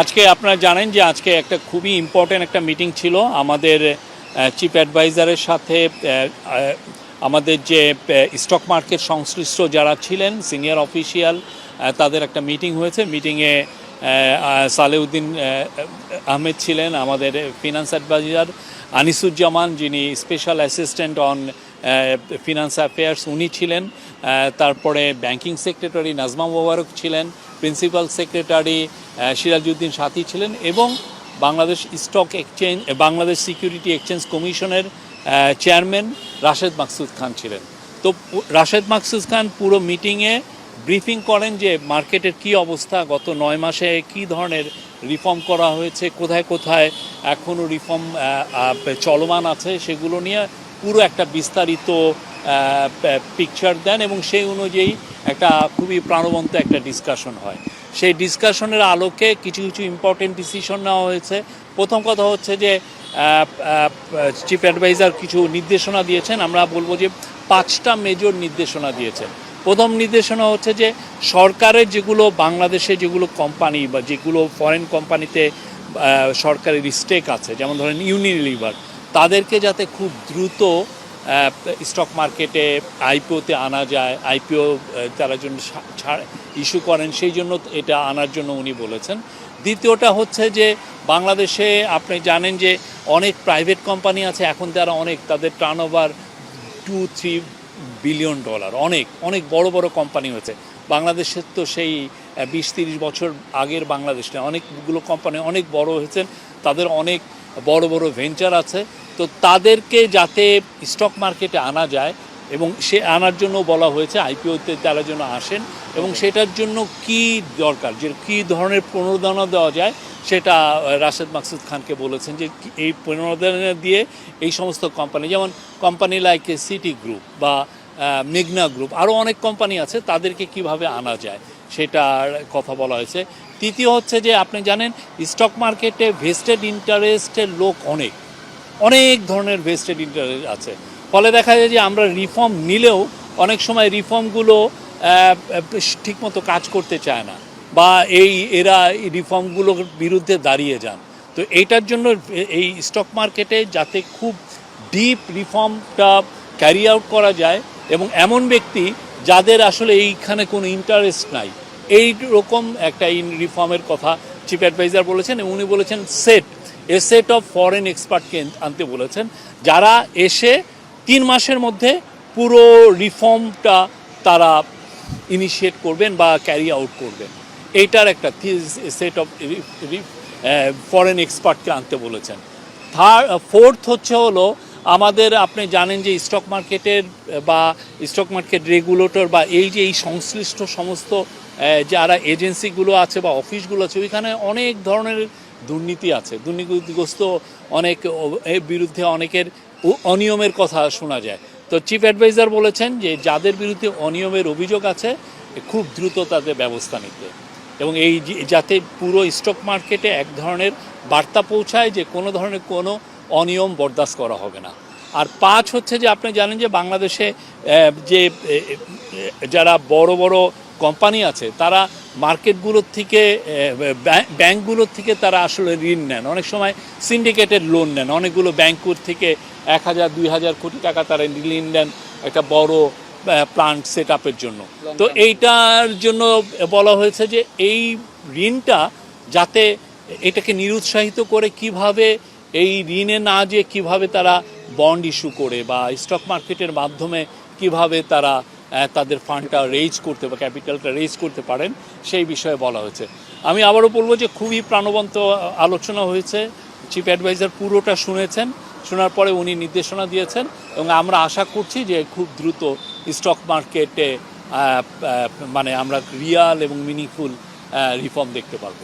আজকে আপনারা জানেন যে আজকে একটা খুবই ইম্পর্ট্যান্ট একটা মিটিং ছিল। আমাদের চিফ অ্যাডভাইজারের সাথে আমাদের যে স্টক মার্কেট সংশ্লিষ্ট যারা ছিলেন সিনিয়র অফিসিয়াল তাদের একটা মিটিং হয়েছে। মিটিংয়ে সালেউদ্দিন আহমেদ ছিলেন আমাদের ফিনান্স অ্যাডভাইজার আনিসুজ্জামান, যিনি special assistant on finance affairs উনি ছিলেন। তারপরে ব্যাংকিং সেক্রেটারি নাজমা মোবারক ছিলেন। প্রিন্সিপাল সেক্রেটারি সিরাজউদ্দিন সাথী ছিলেন এবং Bangladesh stock exchange Bangladesh security exchange কমিশনের চেয়ারম্যান রাশেদ মাকসুদ খান ছিলেন। তো রাশেদ মাকসুদ খান পুরো মিটিংয়ে ব্রিফিং করেন যে মার্কেটের কি অবস্থা, গত নয় মাসে কি ধরনের রিফর্ম করা হয়েছে, কোথায় কোথায় এখনও রিফর্ম চলমান আছে সেগুলো নিয়ে পুরো একটা বিস্তারিত পিকচার দেন এবং সেই অনুযায়ী একটা খুবই প্রাণবন্ত একটা ডিসকাশন হয়। সেই ডিসকাশনের আলোকে কিছু কিছু ইম্পর্টেন্ট ডিসিশন নেওয়া হয়েছে। প্রথম কথা হচ্ছে যে চিফ অ্যাডভাইজার কিছু নির্দেশনা দিয়েছেন। আমরা বলব যে পাঁচটা মেজর নির্দেশনা দিয়েছেন। প্রথম নির্দেশনা হচ্ছে যে সরকারের যেগুলো বাংলাদেশে যেগুলো কোম্পানি বা যেগুলো ফরেন কোম্পানিতে সরকারের স্টেক আছে, যেমন ধরেন ইউনিলিভার তাদেরকে যাতে খুব দ্রুত স্টক মার্কেটে আইপিওতে আনা যায় আইপিও তারা জন্য ইস্যু করেন, সেই জন্য এটা আনার জন্য উনি বলেছেন। দ্বিতীয়টা হচ্ছে যে, বাংলাদেশে আপনি জানেন যে, অনেক প্রাইভেট কোম্পানি আছে, এখন তারা অনেক, তাদের turn over two three billion dollar অনেক অনেক বড় বড় কোম্পানি হয়েছে। বাংলাদেশের তো সেই বিশ তিরিশ বছর আগের বাংলাদেশ অনেকগুলো কোম্পানি অনেক বড় হয়েছেন তাদের অনেক বড় বড় ভেঞ্চার আছে। তো তাদেরকে যাতে স্টক মার্কেটে আনা যায় এবং সে আনার জন্য বলা হয়েছে আইপিওতে তারা যেন আসেন এবং সেটার জন্য কি দরকার যে কী ধরনের প্রণোদনা দেওয়া যায় সেটা রাশেদ মাকসুদ খানকে বলেছেন যে এই প্রণোদনা দিয়ে এই সমস্ত কোম্পানি যেমন কোম্পানি লাইক সিটি গ্রুপ বা মেঘনা গ্রুপ আরও অনেক কোম্পানি আছে, তাদেরকে কীভাবে আনা যায় সেটার কথা বলা হয়েছে। তৃতীয় হচ্ছে যে, আপনি জানেন স্টক মার্কেটে ভেস্টেড ইন্টারেস্টের লোক অনেক। অনেক ধরনের ভেস্টেড ইন্টারেস্ট আছে। ফলে দেখা যায় যে, আমরা রিফর্ম নিলেও অনেক সময় রিফর্মগুলো ঠিকমতো কাজ করতে চায় না বা এই, এরা রিফর্মগুলোর বিরুদ্ধে দাঁড়িয়ে যান। তো এইটার জন্য এই স্টক মার্কেটে যাতে খুব ডিপ রিফর্মটা ক্যারি আউট করা যায় এবং এমন ব্যক্তি যাদের আসলে এইখানে কোনো ইন্টারেস্ট নাই। এই রকম একটা ইন রিফর্মের কথা চিফ অ্যাডভাইজার বলেছেন এবং উনি বলেছেন set a set of foreign এক্সপার্টকে আনতে বলেছেন, যারা এসে তিন মাসের মধ্যে পুরো রিফর্মটা তারা ইনিশিয়েট করবেন বা ক্যারি আউট করবেন। এইটার একটা সেট অফ ফরেন এক্সপার্টকে আনতে বলেছেন। থার্ড ফোর্থ হচ্ছে হলো আমাদের, আপনি জানেন যে স্টক মার্কেটের বা স্টক মার্কেট রেগুলেটর বা এই যে এই সংশ্লিষ্ট সমস্ত যারা এজেন্সিগুলো আছে বা অফিসগুলো আছে, ওইখানে অনেক ধরনের দুর্নীতি আছে। দুর্নীতিগ্রস্ত অনেক এর বিরুদ্ধে অনেকের অনিয়মের কথা শোনা যায়। তো চিফ অ্যাডভাইজার বলেছেন যে যাদের বিরুদ্ধে অনিয়মের অভিযোগ আছে খুব দ্রুত তাদের ব্যবস্থা নিতে। এবং এই যাতে পুরো স্টক মার্কেটে এক ধরনের বার্তা পৌঁছায় যে কোনো ধরনের কোনো অনিয়ম বরদাস্ত করা হবে না। আর পাঁচ হচ্ছে যে আপনি জানেন যে বাংলাদেশে যে যারা বড় বড় কোম্পানি আছে তারা মার্কেটগুলোর থেকে ব্যাংকগুলোর থেকে তারা আসলে ঋণ নেন। অনেক সময় সিন্ডিকেটেড লোন নেন। অনেকগুলো ব্যাংকুর থেকে এক হাজার দুই হাজার কোটি টাকা তারা ঋণ নেন একটা বড় প্লান্ট সেট আপের জন্য। তো এইটার জন্য বলা হয়েছে যে এই ঋণটা যাতে এটাকে নিরুৎসাহিত করে কীভাবে এই ঋণে না যে কীভাবে তারা বন্ড ইস্যু করে বা স্টক মার্কেটের মাধ্যমে কীভাবে তারা তাদের ফান্ডটা রেজ করতে বা ক্যাপিটালটা রেজ করতে পারেন, সেই বিষয়ে বলা হয়েছে। আমি আবারও বলব যে খুবই প্রাণবন্ত আলোচনা হয়েছে। চিফ অ্যাডভাইজার পুরোটা শুনেছেন, শোনার পরে উনি নির্দেশনা দিয়েছেন এবং আমরা আশা করছি যে খুব দ্রুত স্টক মার্কেটে মানে আমরা রিয়াল এবং মিনিংফুল রিফর্ম দেখতে পারব।